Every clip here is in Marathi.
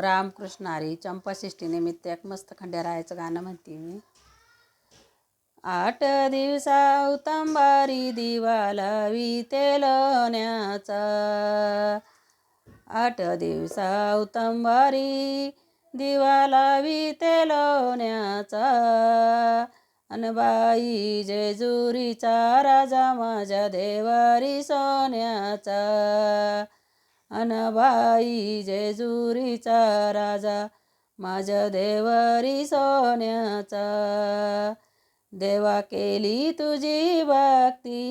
रामकृष्णारी चंपाषष्ठी निमित्त एक मस्त खंडेरायाचं गाणं म्हणते मी. आठ दिवसा उतंबारी दिवा लावी लोण्याचा. आठ दिवसा उतंबारी दिवा लावी लोण्याचा. अनबाई जेजुरीचा राजा माझ्या देवारी सोन्याचा. अनबाई जेजुरीचा राजा माझ्या देवरी सोन्याचा. देवा केली तुझी भक्ती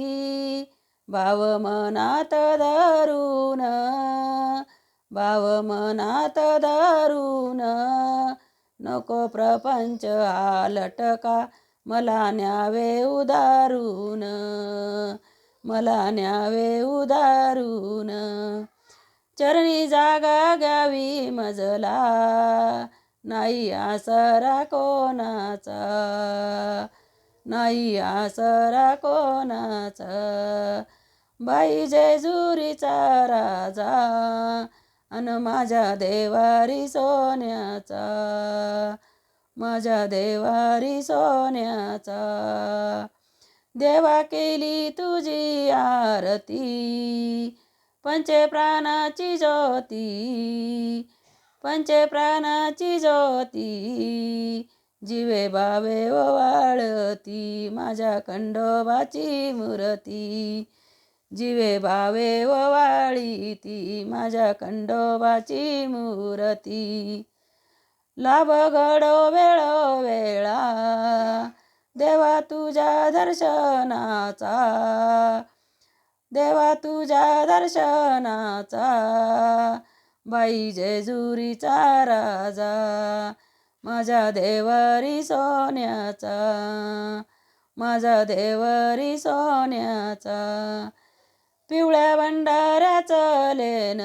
भाव मनात दारून भाव मनात दारून नको प्रपंच आलटका मला न्यावे उदारून मला न्यावे उदारून चरणी जागा घ्यावी मजला. नाही आसरा कोणाचा. नाही आसरा कोणाचा. बाई जेजुरीचा राजा अन माझ्या देवारी सोन्याचा. माझ्या देवारी सोन्याचा. देवा केली तुझी आरती. पंचे प्राणाची ज्योती पंचे प्राणाची ज्योती जीवे बावे ओवाळती माझ्या खंडोबाची मूर्ती जीवे बावे ओवाळी ती माझ्या खंडोबाची मूर्ती. लाभ घडो वेळो वेळा देवा तुझ्या दर्शनाचा देवा तुझ्या दर्शनाचा बाई जेजुरीचा राजा माझ्या देवारी सोन्याचा माझा देवरी सोन्याचा. पिवळ्या भंडाऱ्या लेन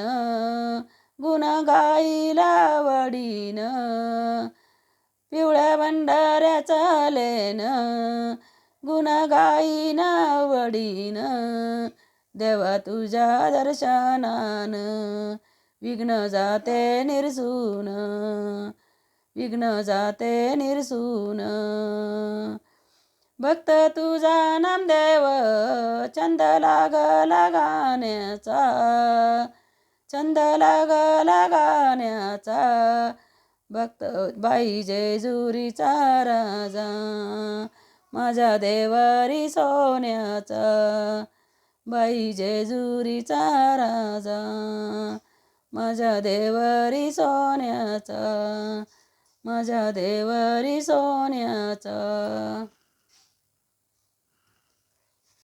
गुण गाईला वडीन पिवळ्या भंडाऱ्याचं लेन गुण गाईन वडीन. देवा तुझ्या दर्शनान विघ्न जाते निरसून. विघ्न जाते निरसून. भक्त तुझा नामदेव चंद लागला गाण्याचा. चंद लागला गाण्याचा. भक्त बाई जेजुरीचा राजा माझ्या देवारी सोन्याचा. बाई जेजुरीचा राजा माझ्या देवरी सोन्याचा माझ्या देवरी सोन्याचा.